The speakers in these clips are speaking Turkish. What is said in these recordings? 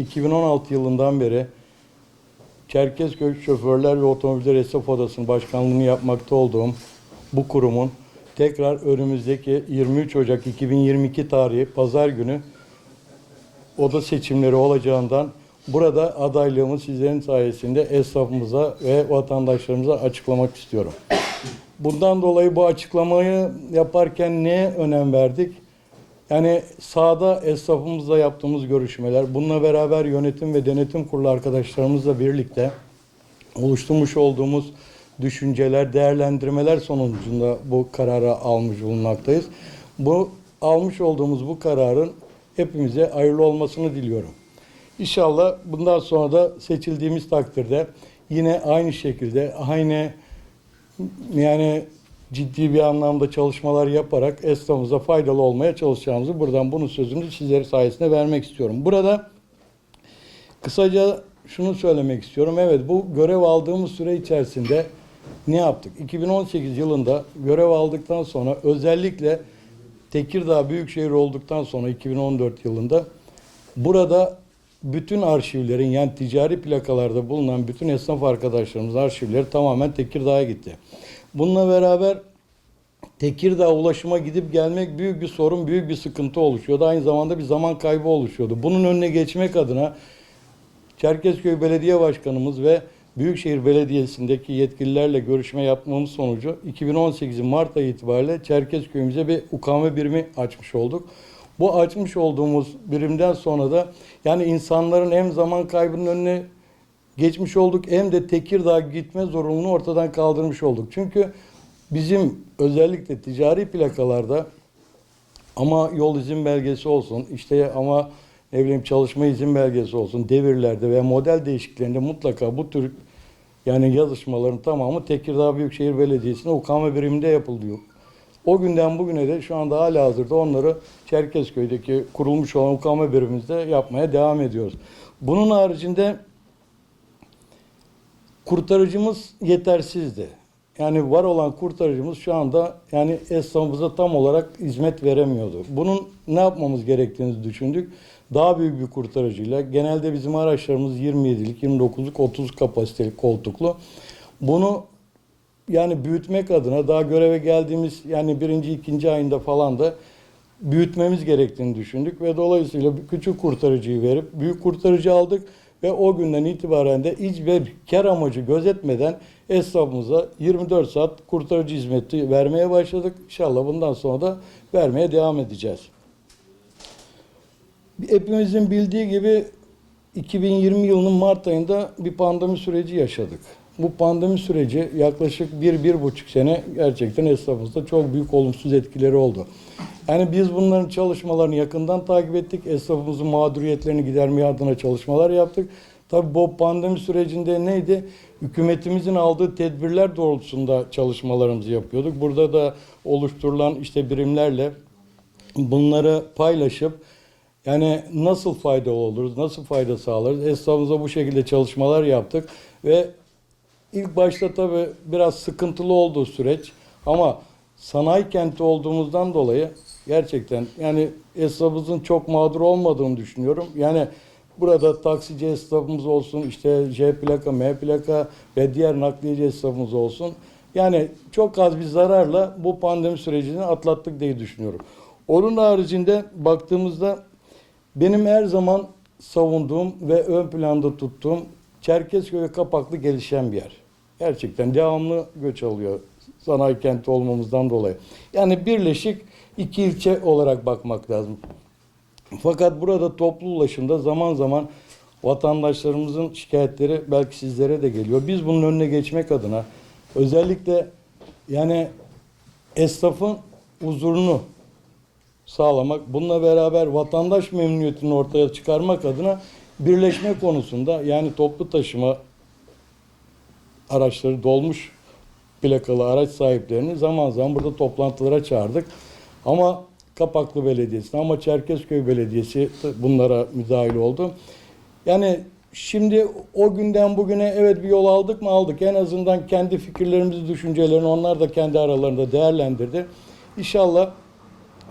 2016 yılından beri Çerkezköy Şoförler ve Otomobiller Esnaf Odası'nın başkanlığını yapmakta olduğum bu kurumun tekrar önümüzdeki 23 Ocak 2022 tarihi pazar günü oda seçimleri olacağından burada adaylığımı sizlerin sayesinde esnafımıza ve vatandaşlarımıza açıklamak istiyorum. Bundan dolayı bu açıklamayı yaparken neye önem verdik? Yani sahada esnafımızla yaptığımız görüşmeler, bununla beraber yönetim ve denetim kurulu arkadaşlarımızla birlikte oluşturmuş olduğumuz düşünceler, değerlendirmeler sonucunda bu kararı almış bulunmaktayız. Bu almış olduğumuz bu kararın hepimize hayırlı olmasını diliyorum. İnşallah bundan sonra da seçildiğimiz takdirde yine aynı şekilde aynı yani ciddi bir anlamda çalışmalar yaparak esnafımıza faydalı olmaya çalışacağımızı buradan bunun sözünü sizleri sayesinde vermek istiyorum. Burada kısaca şunu söylemek istiyorum. Evet bu görev aldığımız süre içerisinde ne yaptık? 2018 yılında görev aldıktan sonra özellikle Tekirdağ Büyükşehir olduktan sonra 2014 yılında burada bütün arşivlerin yani ticari plakalarda bulunan bütün esnaf arkadaşlarımız arşivleri tamamen Tekirdağ'a gitti. Bununla beraber Tekirdağ ulaşıma gidip gelmek büyük bir sorun, büyük bir sıkıntı oluşuyordu. Aynı zamanda bir zaman kaybı oluşuyordu. Bunun önüne geçmek adına Çerkezköy Belediye Başkanımız ve Büyükşehir Belediyesi'ndeki yetkililerle görüşme yapmamız sonucu 2018'in Mart ayı itibariyle Çerkezköy'ümüze bir ukame birimi açmış olduk. Bu açmış olduğumuz birimden sonra da yani insanların hem zaman kaybının önüne geçmiş olduk hem de Tekirdağ gitme zorunluluğunu ortadan kaldırmış olduk. Çünkü bizim özellikle ticari plakalarda ama yol izin belgesi olsun, işte ama ne bileyim çalışma izin belgesi olsun, devirlerde ve model değişikliklerinde mutlaka bu tür yani yazışmaların tamamı Tekirdağ Büyükşehir Belediyesi'ne ukame biriminde yapılıyor. O günden bugüne de şu anda hala hazırda onları Çerkezköy'deki kurulmuş olan ukame birimimizde yapmaya devam ediyoruz. Bunun haricinde kurtarıcımız yetersizdi. Yani var olan kurtarıcımız şu anda yani esnafımıza tam olarak hizmet veremiyordu. Bunun ne yapmamız gerektiğini düşündük. Daha büyük bir kurtarıcıyla genelde bizim araçlarımız 27'lik, 29'luk, 30 kapasiteli koltuklu. Bunu yani büyütmek adına daha göreve geldiğimiz yani birinci, ikinci ayında falan da büyütmemiz gerektiğini düşündük ve dolayısıyla küçük kurtarıcıyı verip büyük kurtarıcı aldık ve o günden itibaren de hiçbir kar amacı gözetmeden esnafımıza 24 saat kurtarıcı hizmeti vermeye başladık. İnşallah bundan sonra da vermeye devam edeceğiz. Hepimizin bildiği gibi 2020 yılının Mart ayında bir pandemi süreci yaşadık. Bu pandemi süreci yaklaşık bir, bir buçuk sene gerçekten esnafımızda çok büyük olumsuz etkileri oldu. Yani biz bunların çalışmalarını yakından takip ettik. Esnafımızın mağduriyetlerini gidermeye adına çalışmalar yaptık. Tabii bu pandemi sürecinde neydi? Hükümetimizin aldığı tedbirler doğrultusunda çalışmalarımızı yapıyorduk. Burada da oluşturulan işte birimlerle bunları paylaşıp yani nasıl fayda oluruz, nasıl fayda sağlarız? Esnafımıza bu şekilde çalışmalar yaptık ve ilk başta tabii biraz sıkıntılı oldu süreç ama sanayi kenti olduğumuzdan dolayı gerçekten yani esnafımızın çok mağdur olmadığını düşünüyorum. Yani burada taksici esnafımız olsun, işte J plaka, M plaka ve diğer nakliyeci esnafımız olsun. Yani çok az bir zararla bu pandemi sürecini atlattık diye düşünüyorum. Onun haricinde baktığımızda benim her zaman savunduğum ve ön planda tuttuğum Çerkezköy Kapaklı gelişen bir yer. Gerçekten devamlı göç alıyor sanayi kenti olmamızdan dolayı. Yani birleşik iki ilçe olarak bakmak lazım. Fakat burada toplu ulaşımda zaman zaman vatandaşlarımızın şikayetleri belki sizlere de geliyor. Biz bunun önüne geçmek adına özellikle yani esnafın huzurunu sağlamak, bununla beraber vatandaş memnuniyetini ortaya çıkarmak adına birleşme konusunda yani toplu taşıma araçları dolmuş plakalı araç sahiplerini zaman zaman burada toplantılara çağırdık. Ama Kapaklı Belediyesi ama Çerkezköy Belediyesi bunlara müdahil oldu. Yani şimdi o günden bugüne evet bir yol aldık mı aldık. En azından kendi fikirlerimizi, düşüncelerini onlar da kendi aralarında değerlendirdi. İnşallah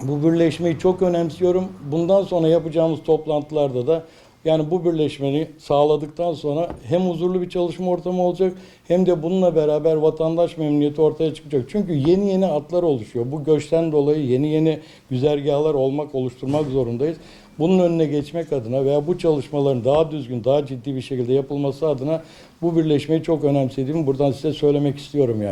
bu birleşmeyi çok önemsiyorum. Bundan sonra yapacağımız toplantılarda da Yani bu birleşmeyi sağladıktan sonra hem huzurlu bir çalışma ortamı olacak hem de bununla beraber vatandaş memnuniyeti ortaya çıkacak. Çünkü yeni yeni atlar oluşuyor. Bu göçten dolayı yeni yeni güzergahlar olmak, oluşturmak zorundayız. Bunun önüne geçmek adına veya bu çalışmaların daha düzgün, daha ciddi bir şekilde yapılması adına bu birleşmeyi çok önemsediğimi buradan size söylemek istiyorum yani.